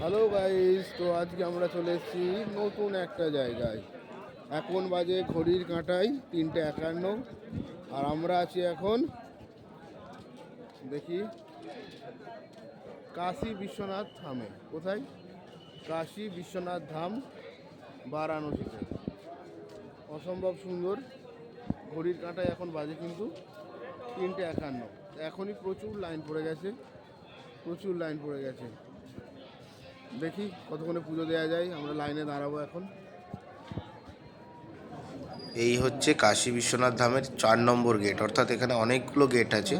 Hello guys তো আজকে আমরা চলে এসেছি নতুন একটা জায়গায়। এখন বাজে ঘড়ির কাঁটায় তিনটে একান্ন। আর আমরা আছি এখন, দেখি, কাশী বিশ্বনাথ ধামে। কোথায়? কাশী বিশ্বনাথ ধাম, বারাণসীতে। অসম্ভব সুন্দর। ঘড়ির কাঁটায় এখন বাজে কিন্তু তিনটে একান্ন। এখনই প্রচুর লাইন পড়ে গেছে। প্রচুর লাইন পড়ে গেছে। দেখি কতক্ষণে পুজো দেওয়া যায়, আমরা লাইনে দাঁড়াবো এখন। এই হচ্ছে কাশী বিশ্বনাথ ধামের চার নম্বর গেট অর্থাৎ এখানে অনেকগুলো গেট আছে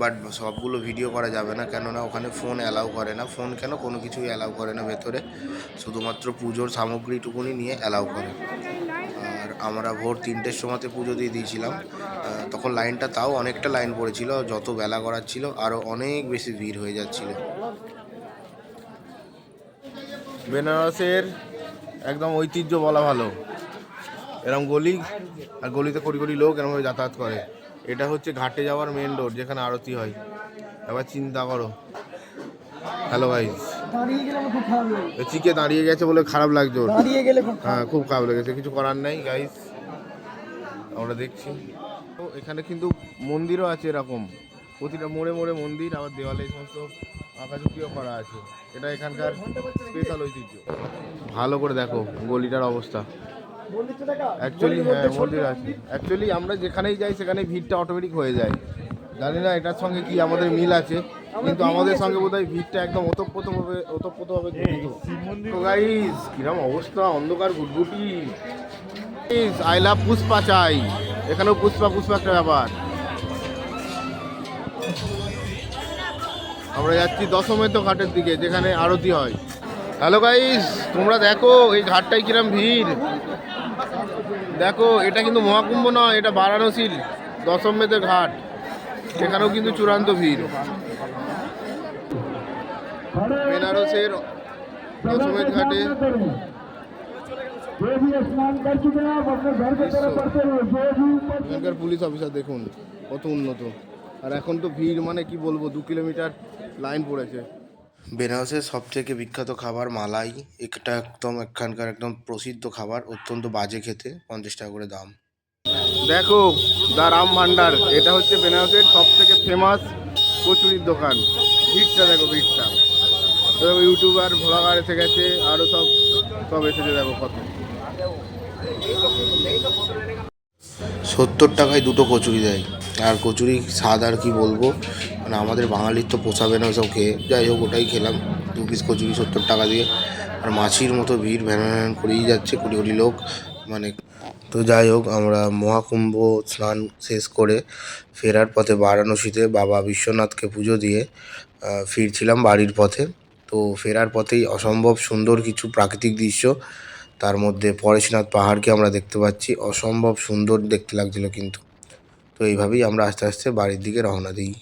বাট সবগুলো ভিডিও করা যাবে না, কেননা ওখানে ফোন অ্যালাউ করে না। ফোন কেন? কোনো কিছুই অ্যালাউ করে না ভেতরে। শুধুমাত্র পুজোর সামগ্রীটুকুনি নিয়ে অ্যালাউ করে। আর আমরা ভোর তিনটের সময়তে পুজো দিয়ে দিয়েছিলাম। তখন লাইনটা তাও অনেকটা লাইন পড়েছিল, যত বেলা করার ছিল আরও অনেক বেশি ভিড় হয়ে যাচ্ছিল। বেনারসের একদম ঐতিহ্য বলা ভালো। এরকম গলি আর গলিতে কোটি কোটি লোক এরকমভাবে যাতায়াত করে। এটা হচ্ছে ঘাটে যাওয়ার মেন রোড যেখানে আরতি হয়। এবার চিন্তা করো। হ্যালো লাগে। চিকে দাঁড়িয়ে গেছে বলে খারাপ লাগছে ওর। হ্যাঁ খুব খারাপ লেগেছে। কিছু করার নেই গাইস আমরা দেখছি। তো এখানে কিন্তু মন্দিরও আছে এরকম। প্রতিটা মোড়ে মোড়ে মন্দির আবার দেওয়ালে সমস্ত আঁকাঝুঁকিও করা আছে। এটা এখানকার স্পেশাল ঐতিহ্য। ভালো করে দেখো গলিটার অবস্থা। অ্যাকচুয়ালি হ্যাঁ অ্যাকচুয়ালি আমরা যেখানেই যাই সেখানে ভিড়টা অটোমেটিক হয়ে যায়। জানি না এটার সঙ্গে কি আমাদের মিল আছে, কিন্তু আমাদের সঙ্গে বোধহয় ভিড়টা একদম ওতপ্রোতভাবে ওতপ্রোতভাবে তো গাইস কিরম অবস্থা, অন্ধকার, গুটগুটি। আই লাভ পুষ্পা চাই। এখানেও পুষ্পা পুষ্পা একটা ব্যাপার। আমরা যাচ্ছি দশমেত ঘাটের দিকে যেখানে আরতি হয়। হ্যালো গাইস তোমরা দেখো এই ঘাটটাই কিরম ভিড়। দেখো এটা কিন্তু মহাকুম্ভ নয় এটা বারাণসীর দশমেতের ঘাট। সেখানেও কিন্তু চূড়ান্ত ভিড়। বেনারসের দশমের ঘাটে। পুলিশ অফিসার দেখুন কত উন্নত। আর এখন তো ভিড় মানে কি বলব দু কিলোমিটার লাইন পড়েছে। বেনারসের সব থেকে বিখ্যাত খাবার মালাই এটা একদম এখানকার একদম প্রসিদ্ধ খাবার অত্যন্ত বাজে খেতে পঞ্চাশ টাকা করে দাম। দেখো দা রাম ভান্ডার এটা হচ্ছে বেনারসের সব থেকে ফেমাস কচুরির দোকান। ভিড়টা দেখো ভিড়টা। ইউটিউবার ভ্লগার এসে গেছে আরও সব সব এসেছে দেখো কত সত্তর টাকায় দুটো কচুরি দেয়। আর কচুরি স্বাদ আর কি বলব? মানে আমাদের বাঙালির তো পোষাবে না ওসব খেয়ে। যাই হোক, ওটাই খেলাম। দু পিস কচুরি সত্তর টাকা দিয়ে। আর মাছির মতো ভিড় ভ্যান ভ্যান করেই যাচ্ছে কোটি কোটি লোক। মানে তো যাই হোক, আমরা মহাকুম্ভ স্নান শেষ করে ফেরার পথে বারাণসীতে বাবা বিশ্বনাথকে পুজো দিয়ে ফিরছিলাম বাড়ির পথে। তো ফেরার পথেই অসম্ভব সুন্দর কিছু প্রাকৃতিক দৃশ্য। তার মধ্যে পরেশনাথ পাহাড়কে আমরা দেখতে পাচ্ছি। অসম্ভব সুন্দর দেখতে লাগছিল কিন্তু। তো এইভাবেই আমরা আস্তে আস্তে বাড়ির দিকে রওনা দিই।